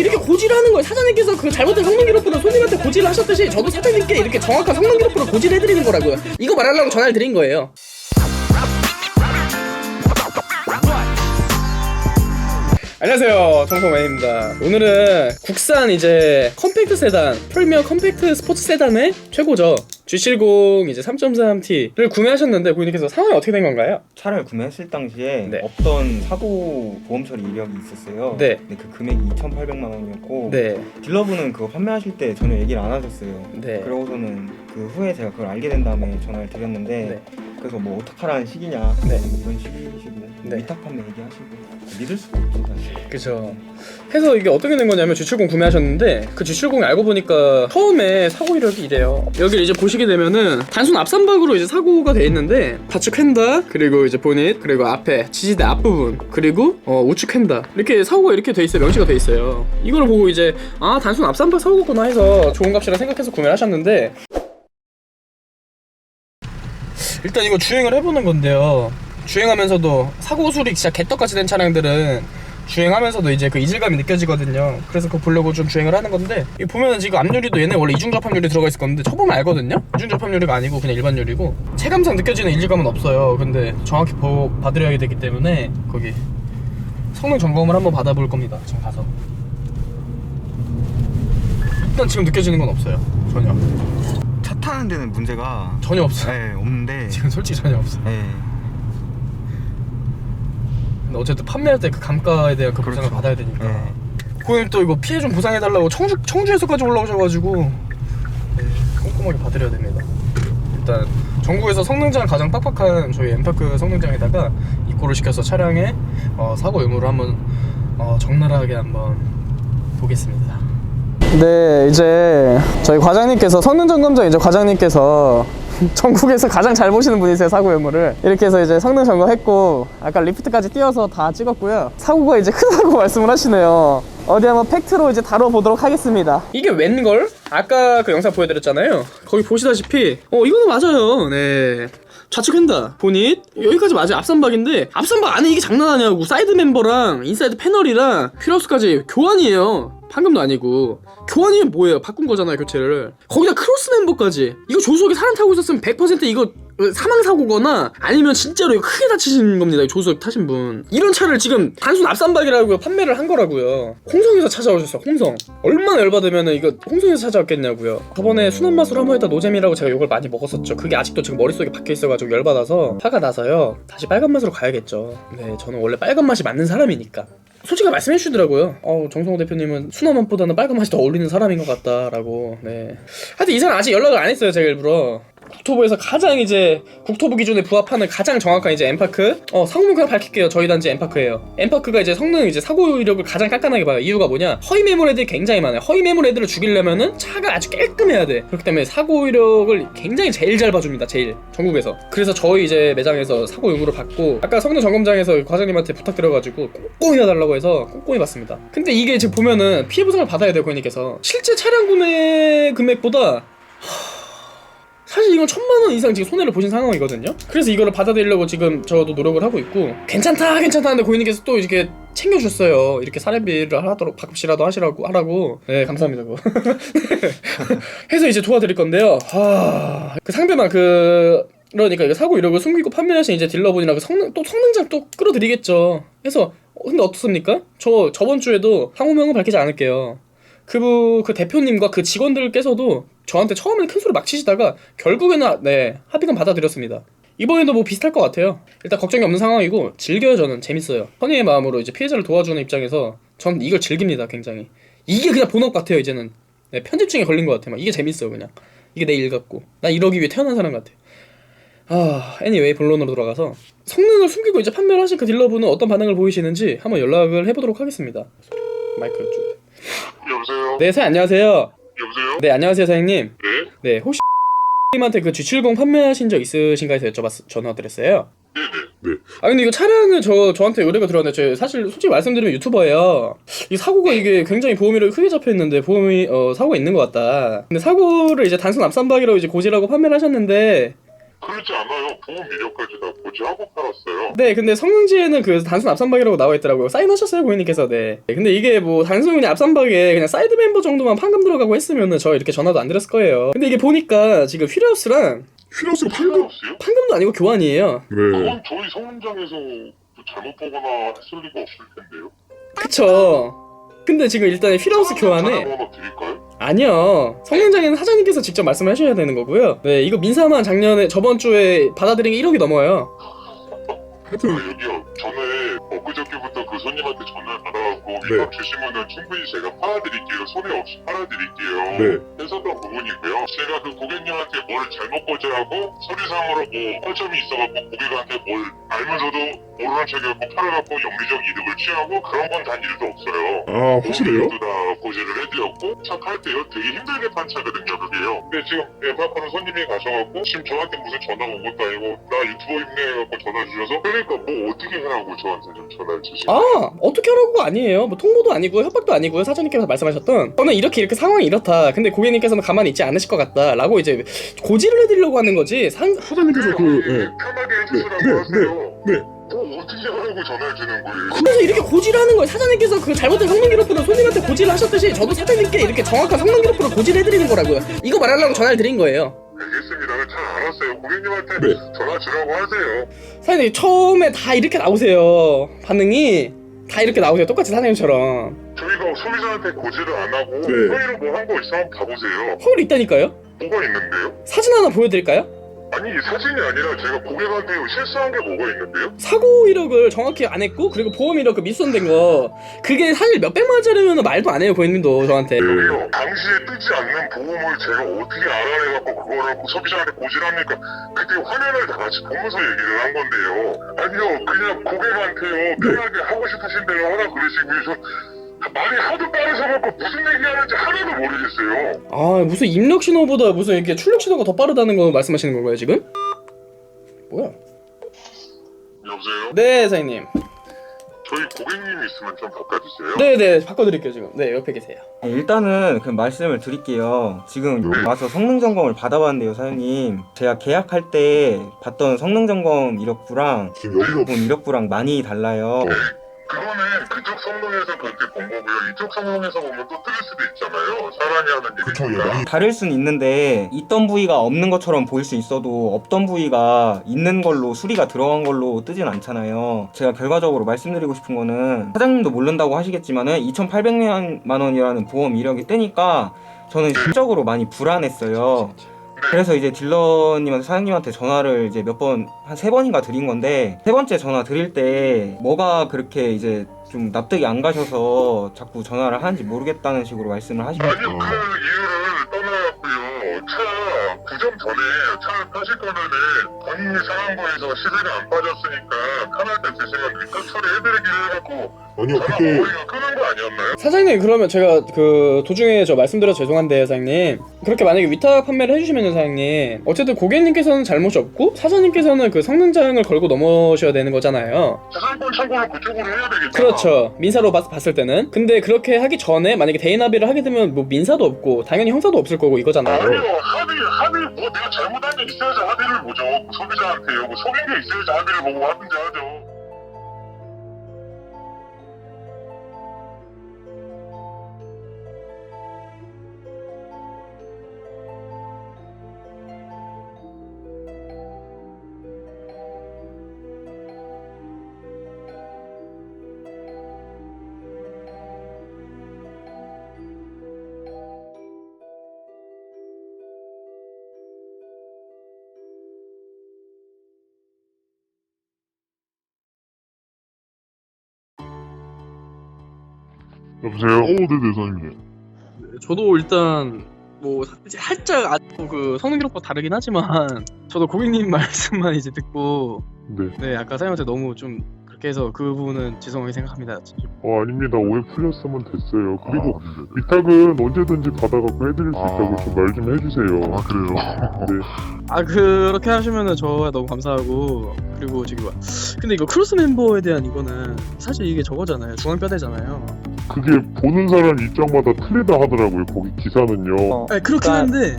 이렇게 고지를 하는 거예요. 사장님께서 그 잘못된 성능 기록부를 손님한테 고지를 하셨듯이 저도 사장님께 이렇게 정확한 성능 기록부를 고지를 해드리는 거라고요. 이거 말하려고 전화를 드린 거예요. 안녕하세요 정성맨입니다 오늘은 국산 이제 컴팩트 세단 프리미엄 컴팩트 스포츠 세단의 최고죠 G70 이제 3.3T를 구매하셨는데 고객님께서 상황이 어떻게 된 건가요? 차를 구매했을 당시에 네. 없던 사고 보험 처리 이력이 있었어요. 네. 근데 그 금액이 2,800만 원이었고 네 딜러분은 그거 판매하실 때 전혀 얘기를 안 하셨어요. 네. 그러고서는 그 후에 제가 그걸 알게 된 다음에 전화를 드렸는데 네. 그래서 뭐 어떡하라는 시기냐 네. 이런 식이시고 네. 위탁 판매 얘기하시고 믿을 수가 없죠 사실. 그죠. 해서 이게 어떻게 된 거냐면 G70 구매하셨는데 그 G70이 알고 보니까 처음에 사고 이력이 이래요. 여기 이제 보시 게 되면은 단순 앞선박으로 이제 사고가 돼 있는데 좌측 휀다 그리고 이제 보닛 그리고 앞에 지지대 앞부분 그리고 어, 우측 휀다 이렇게 사고가 이렇게 돼 있어요. 명시가 돼 있어요. 이걸 보고 이제 아 단순 앞선박 사고구나 해서 좋은 값이라 생각해서 구매를 하셨는데 일단 이거 주행을 해보는 건데요. 주행하면서도 사고 수리 진짜 개떡같이 된 차량들은 주행하면서도 이제 그 이질감이 느껴지거든요. 그래서 그거 보려고 좀 주행을 하는 건데 이 보면은 지금 앞유리도 얘네 원래 이중 접합유리 들어가 있을 건데 쳐보면 알거든요. 이중 접합유리가 아니고 그냥 일반 유리고 체감상 느껴지는 이질감은 없어요. 근데 정확히 보, 봐드려야 되기 때문에 거기 성능 점검을 한번 받아볼 겁니다. 지금 가서 일단 지금 느껴지는 건 없어요. 전혀 차 타는 데는 문제가 전혀 없어요. 네, 없는데 지금 솔직히 전혀 없어요. 네. 근데 어쨌든 판매할 때 그 감가에 대한 그 보상을 그렇죠. 받아야 되니까. 네. 고객님 또 이거 피해 좀 보상해달라고 청주 청주에서까지 올라오셔가지고 네, 꼼꼼하게 봐드려야 됩니다. 일단 전국에서 성능장 가장 빡빡한 저희 엠파크 성능장에다가 입고를 시켜서 차량의 어, 사고 유무를 한번 어, 적나라하게 한번 보겠습니다. 네, 이제 저희 과장님께서 성능 점검장 이제 과장님께서 전국에서 가장 잘 보시는 분이세요 사고 유무를. 이렇게 해서 이제 성능 점검했고 아까 리프트까지 띄워서 다 찍었고요. 사고가 이제 크다고 말씀을 하시네요. 어디 한번 팩트로 이제 다뤄보도록 하겠습니다. 이게 웬걸? 아까 그 영상 보여드렸잖아요. 거기 보시다시피 어 이거는 맞아요. 네 좌측 휀다. 보닛 여기까지 맞아요 앞선박인데 앞선박 안에 이게 장난 아니냐고 사이드 멤버랑 인사이드 패널이랑 퓨러스까지 교환이에요. 방금도 아니고. 교환이면 뭐예요? 바꾼 거잖아요 교체를. 거기다 크로스 멤버까지. 이거 조수석에 사람 타고 있었으면 100% 이거 사망 사고거나 아니면 진짜로 크게 다치신 겁니다 이 조수석 타신 분 이런 차를 지금 단순 앞선박이라고 판매를 한 거라고요 홍성에서 찾아오셨어요 홍성 얼마나 열받으면 이거 홍성에서 찾아왔겠냐고요 저번에 순한 맛으로 한번 했다 노잼이라고 제가 욕을 많이 먹었었죠 그게 아직도 지금 머릿속에 박혀 있어가지고 열받아서 화가 나서요 다시 빨간 맛으로 가야겠죠 네 저는 원래 빨간 맛이 맞는 사람이니까 솔직히 말씀해 주시더라고요. 어, 정성호 대표님은 순한 맛보다는 빨간 맛이 더 어울리는 사람인 것 같다라고. 네. 하여튼 이 사람 아직 연락을 안 했어요. 제가 일부러. 국토부에서 가장 이제 국토부 기준에 부합하는 가장 정확한 이제 엠파크. 어 상호명 그냥 밝힐게요. 저희 단지 엠파크예요. 엠파크가 이제 성능 이제 사고 이력을 가장 깐깐하게 봐요. 이유가 뭐냐? 허위 매물 애들이 굉장히 많아요. 허위 매물 애들을 죽이려면은 차가 아주 깔끔해야 돼. 그렇기 때문에 사고 이력을 굉장히 제일 잘 봐줍니다. 제일. 전국에서. 그래서 저희 이제 매장에서 사고 의무를 받고 아까 성능 점검장에서 과장님한테 부탁드려가지고 꼼꼼히 해달라고 해서 꼼꼼히 봤습니다. 근데 이게 지금 보면은 피해 보상을 받아야 돼요 고객님께서. 실제 차량 구매 금액보다 사실 이건 천만 원 이상 지금 손해를 보신 상황이거든요. 그래서 이거를 받아들이려고 지금 저도 노력을 하고 있고 괜찮다 괜찮다 하는데 고객님께서 또 이렇게 챙겨주셨어요. 이렇게 사례비를 하도록 가끔씩이라도 하시라고 하라고. 네 감사합니다. 그거. 해서 이제 도와드릴 건데요. 아, 그 상대방 그 그러니까 이거 사고 이러고 숨기고 판매하신 이제 딜러분이랑 그 성능 또 성능장 또 끌어드리겠죠. 해서 어, 근데 어떻습니까? 저 저번 주에도 상호명은 밝히지 않을게요. 그, 그 대표님과 그 직원들께서도 저한테 처음에는 큰 소리 막 치시다가 결국에는 네 합의금 받아들였습니다. 이번에도 뭐 비슷할 것 같아요. 일단 걱정이 없는 상황이고 즐겨요 저는 재밌어요. 선의의 마음으로 이제 피해자를 도와주는 입장에서 전 이걸 즐깁니다 굉장히. 이게 그냥 본업 같아요 이제는. 네, 편집증에 걸린 것 같아요. 막 이게 재밌어요 그냥. 이게 내 일 같고 나 이러기 위해 태어난 사람 같아요. 아, anyway 본론으로 돌아가서 성능을 숨기고 이제 판매를 하신 그 딜러분은 어떤 반응을 보이시는지 한번 연락을 해보도록 하겠습니다. 마이크 쭉. 여보세요? 네, 사장님 안녕하세요. 여보세요? 네, 안녕하세요, 사장님. 네? 네, 혹시 님한테 그 G70 판매하신 적 있으신가 해서 여쭤봤 전화드렸어요. 네. 아 근데 이거 차량을 저 저한테 의뢰가 들어왔는데 저 사실 솔직히 말씀드리면 유튜버예요. 이 사고가 이게 굉장히 보험이력이 크게 잡혀 있는데 보험이 어 사고가 있는 것 같다. 근데 사고를 이제 단순 앞선박이라고 이제 고지라고 판매를 하셨는데 그렇지 않아요. 보험 이력까지 다 고지하고 팔았어요. 네, 근데 성능지에는 그 단순 앞선박이라고 나와 있더라고요. 사인하셨어요, 고객님께서. 네. 근데 이게 뭐 단순 그냥 앞선박에 그냥 사이드 멤버 정도만 판금 들어가고 했으면은 저 이렇게 전화도 안 드렸을 거예요. 근데 이게 보니까 지금 휘라우스랑 휘라우스가 판금? 판금도 아니고 교환이에요. 네. 그건 저희 성능장에서 잘못 보거나 했을 리가 없을 텐데요. 그쵸. 근데 지금 일단 휘라우스 교환에 전화번호 드릴까요? 아니요. 성능장에는 사장님께서 직접 말씀하셔야 되는 거고요. 네, 이거 민사만 작년에 저번 주에 받아들인 게 1억이 넘어요. 하여튼 아, 여기요. 전에 엊그저께부터 그 손님한테 전화를 받아갖고 네. 이거 주시면은 충분히 제가 팔아드릴게요. 손해 없이 팔아드릴게요. 네. 했었던 부분이고요. 제가 그 고객님한테 뭘 잘못 거절하고 서류상으로 뭐 허점이 있어갖고 고객한테 뭘 알면서도 모르는 척해갖고 팔아갖고 영리적 이득을 취하고 그런 건 단 일도 없어요. 아 확실해요? 모두 다 고지를 해드렸고 차 팔 때요 되게 힘들게 판 차거든요 그게요 근데 지금 에바코는 손님이 가셔갖고 지금 저한테 무슨 전화가 온 것도 아니고 나 유튜버 입네 해갖고 전화 주셔서 그러니까 뭐 어떻게 해라고 저한테 좀 전화를 주시고 아, 어떻게 하라고가 아니에요. 뭐 통보도 아니고요. 협박도 아니고요. 사장님께서 말씀하셨던 저는 이렇게 이렇게 상황이 이렇다. 근데 고객님께서는 가만히 있지 않으실 것 같다. 라고 이제 고지를 해드리려고 하는 거지. 상, 사장님께서 그 예. 편하게 해주시라고 네, 네, 하세요 네. 뭐 어떻게 하라고 전화를 주는 거예요 그래서 이렇게 고지를 하는 거예요. 사장님께서 그 잘못된 성능 기록부를 손님한테 고지를 하셨듯이 저도 사장님께 이렇게 정확한 성능 기록부를 고지를 해드리는 거라고요. 이거 말하려고 전화를 드린 거예요. 알겠습니다 잘 알았어요 고객님한테 네. 전화 주라고 하세요 사장님 처음에 다 이렇게 나오세요. 반응이 다 이렇게 나오세요. 똑같이 사장님처럼. 저희가 소비자한테 고지를 안 하고 네. 회의로 뭐 한 거 있으면 봐보세요 허울 있다니까요? 뭐가 있는데요? 사진 하나 보여드릴까요? 아니 사진이 아니라 제가 고객한테 실수한 게 뭐가 있는데요? 사고 이력을 정확히 안 했고 그리고 보험 이력 그 미수된 거. 그게 사실 몇 백만 원짜리면 말도 안 해요 고객님도 저한테. 여기요 당시에 뜨지 않는 보험을 제가 어떻게 알아내갖고 그거를 소비자한테 고지합니까? 그때 화면을 다 같이 보면서 얘기를 한 건데요. 아니요 그냥 고객한테요. 편하게 하고 싶으신 대로 하라 그러시고요 저 말이 하도 빠르셔갖고 무슨 얘기하는지 하나도 모르겠어요 아 무슨 입력 신호보다 무슨 이렇게 출력 신호가 더 빠르다는 거 말씀하시는 건가요 지금? 뭐야? 여보세요? 네 사장님 저희 고객님 있으면 좀 바꿔주세요 네네 바꿔드릴게요 지금 네 옆에 계세요 네, 일단은 그 말씀을 드릴게요. 지금 네. 와서 성능 점검을 받아봤는데요, 사장님. 제가 계약할 때 봤던 성능 점검 이력부랑 지금 여기서 본 이력부랑 많이 달라요. 그거는 그쪽 성능에서 그렇게 본 거고요. 이쪽 성능에서 보면 또 틀릴 수도 있잖아요. 사람이 하는 그쵸 예 일이니까. 많이 다를 순 있는데 있던 부위가 없는 것처럼 보일 수 있어도 없던 부위가 있는 걸로 수리가 들어간 걸로 뜨진 않잖아요. 제가 결과적으로 말씀드리고 싶은 거는 사장님도 모른다고 하시겠지만은 2,800만 원이라는 보험 이력이 뜨니까 저는 심적으로 많이 불안했어요. 그래서 이제 딜러님한테 사장님한테 전화를 이제 몇 번 한 세 번인가 드린 건데 세 번째 전화 드릴 때 뭐가 그렇게 이제 좀 납득이 안 가셔서 자꾸 전화를 하는지 모르겠다는 식으로 말씀을 하시거든요. 아니요 그 이유를 떠나고요 차 구점 전에 차를 타실 거면은 본인이 상한 거에서 시세가 안 빠졌으니까 편할 때 드시면 위탁 처리해드리기로 해갖고 아니요 그때 어머니가 끄는 거 아니었나요? 사장님 그러면 제가 그 도중에 저 말씀드려서 죄송한데 사장님 그렇게 만약에 위탁 판매를 해주시면 사장님 어쨌든 고객님께서는 잘못이 없고 사장님께서는 그 성능장을 걸고 넘어셔야 되는 거잖아요 재산권 청구를 그쪽으로 해야 되겠다 그렇죠. 민사로 봤, 봤을 때는. 근데 그렇게 하기 전에 만약에 대인 합의를 하게 되면 뭐 민사도 없고 당연히 형사도 없을 거고 이거잖아요. 아니요 합의 합의 뭐 내가 잘못한 게 있어야지 합의를 보죠 그 소비자한테요 뭐 속인 게 있어야지 합의를 보고 하든지 하죠 여보세요? 오 네네 사장님 저도 일단 뭐 살짝 아주 그 성능 기록과 다르긴 하지만 저도 고객님 말씀만 이제 듣고 네. 네 아까 사장님한테 너무 좀 그렇게 해서 그 부분은 죄송하게 생각합니다. 어 아닙니다 오해 풀렸으면 됐어요 그리고 아, 네네. 위탁은 언제든지 받아갖고 해드릴 수 아. 있다고 좀 말 좀 해주세요 아 그래요 네. 아 그렇게 하시면은 저 너무 감사하고 그리고 지금 막- 근데 이거 크루스 멤버에 대한 이거는 사실 이게 저거잖아요 중앙뼈대잖아요. 그게 보는 사람 입장마다 틀리다 하더라고요 거기 기사는요 어, 아니 그렇긴 그러니까 한데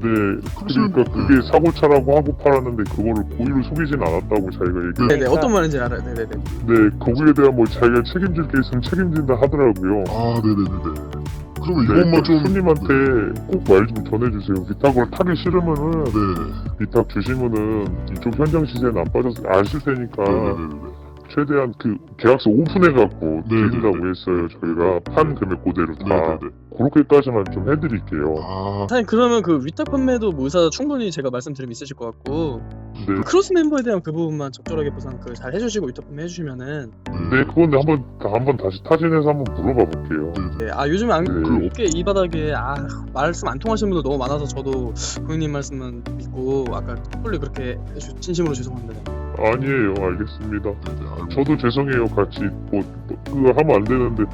네, 그러니까 그게 사고차라고 하고 팔았는데 그거를 고의로 속이진 않았다고 자기가 얘기. 네네 어떤 말인지 알아요. 네네네. 네, 거기에 대한 뭐 자기가 책임질 게 있으면 책임진다 하더라고요. 아 네네네네. 그러면 네, 이것만 꼭좀 손님한테 꼭 말 좀 전해주세요. 위탁을 타기 싫으면은 네. 위탁 주시면은 이쪽 현장 시세는 안 빠져서 아실 테니까 네네네네. 최대한 그 계약서 오픈해갖고 네, 드린다고 네, 네. 했어요. 저희가 판 금액 그대로 다 네네네. 그렇게까지만 좀 해드릴게요. 아 사장님 그러면 그 위탁 판매도 뭐 의사 충분히 제가 말씀드리면 있으실 것 같고 네, 크로스 멤버에 대한 그 부분만 적절하게 보상 그잘 해주시고 위탁 판매 해주시면은 네, 그건데 한번 한번 다시 타진해서 한번 물어봐 볼게요. 네, 아 요즘 안 네. 이게 이 바닥에 아 말씀 안 통하시는 분들 너무 많아서 저도 고객님 말씀만 믿고 아까 폴리 그렇게 해주- 진심으로 죄송합니다. 아니에요, 알겠습니다. 네네. 저도 죄송해요, 같이 뭐, 뭐 그거 하면 안 되는데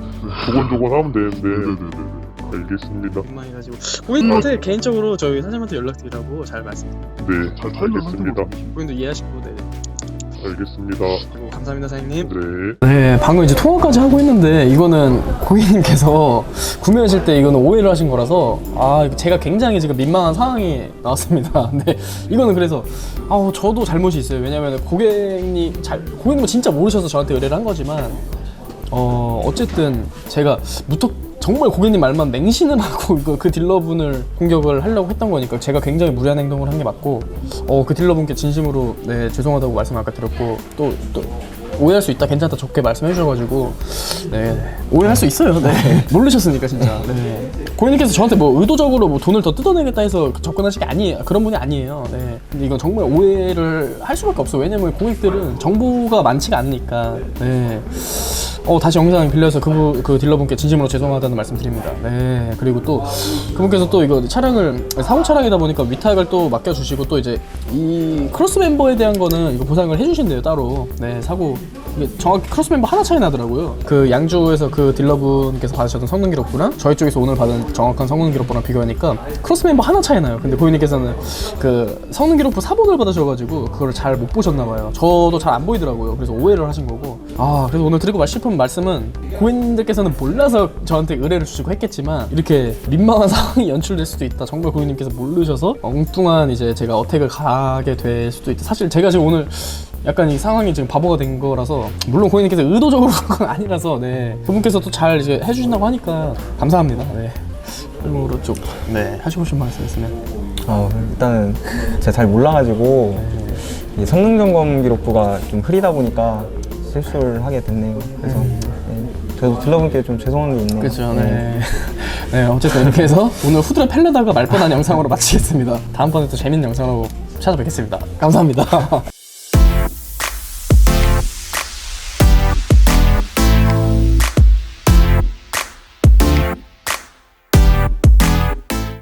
조곤조곤 하면 되는데 네네네네. 알겠습니다. 민망해가지고 고객님한테 개인적으로 저희 사장님한테 연락드리라고 잘 말씀드립니다. 네, 잘 알겠습니다. 고객님도 이해하시고 네. 알겠습니다. 감사합니다 사장님. 네. 네, 방금 이제 통화까지 하고 있는데 이거는 고객님께서 구매하실 때 이거는 오해를 하신 거라서 아 제가 굉장히 지금 민망한 상황이 나왔습니다. 근데 이거는 그래서 아우 저도 잘못이 있어요. 왜냐면 고객님 잘 고객님은 진짜 모르셔서 저한테 의뢰를 한 거지만 어 어쨌든 제가 무턱 정말 고객님 말만 맹신을 하고 이거 그 딜러분을 공격을 하려고 했던 거니까 제가 굉장히 무리한 행동을 한 게 맞고 어 그 딜러분께 진심으로 네 죄송하다고 말씀 아까 드렸고 또또 오해할 수 있다 괜찮다 좋게 말씀해 주셔가지고. 네 오해할 수 있어요. 네. 모르셨으니까 진짜. 네. 고객님께서 저한테 뭐 의도적으로 뭐 돈을 더 뜯어내겠다 해서 접근하신 게 아니에요 그런 분이 아니에요. 네. 근데 이건 정말 오해를 할 수밖에 없어 요. 왜냐면 고객들은 정보가 많지가 않으니까. 네 어, 다시 영상 빌려서 그, 그 딜러분께 진심으로 죄송하다는 말씀 드립니다. 네. 그리고 또 그분께서 또 이거 차량을 사고 차량이다 보니까 위탁을 또 맡겨주시고 또 이제 이 크로스 멤버에 대한 거는 이거 보상을 해주신대요 따로. 네. 사고 정확히 크로스 멤버 하나 차이 나더라고요. 그 양주에서 그 딜러분께서 받으셨던 성능 기록부랑 저희 쪽에서 오늘 받은 정확한 성능 기록부랑 비교하니까 크로스 멤버 하나 차이 나요. 근데 고객님께서는 그 성능 기록부 사본을 받으셔가지고 그걸 잘 못 보셨나 봐요. 저도 잘 안 보이더라고요. 그래서 오해를 하신 거고. 아 그래서 오늘 드리고 싶은 말씀은 고객님들께서는 몰라서 저한테 의뢰를 주시고 했겠지만 이렇게 민망한 상황이 연출될 수도 있다. 정말 고객님께서 모르셔서 엉뚱한 이제 제가 어택을 가게 될 수도 있다. 사실 제가 지금 오늘 약간 이 상황이 지금 바보가 된 거라서 물론 고객님께서 의도적으로 그런 건 아니라서 네 그분께서도 잘 이제 해주신다고 하니까 감사합니다. 네. 그리고 쪽네 하시고 싶은 말씀 있으면 어, 일단은 제가 잘 몰라가지고 이 성능 점검 기록부가 좀 흐리다 보니까 실수를 하게 됐네요. 그래서 네, 저도 딜러분께 좀 죄송한 게 있네요. 그렇죠. 네. 네, 어쨌든 이렇게 해서 오늘 후드를 펠려다가 말 뻔한 영상으로 마치겠습니다. 다음번에 또 재밌는 영상으로 찾아뵙겠습니다. 감사합니다.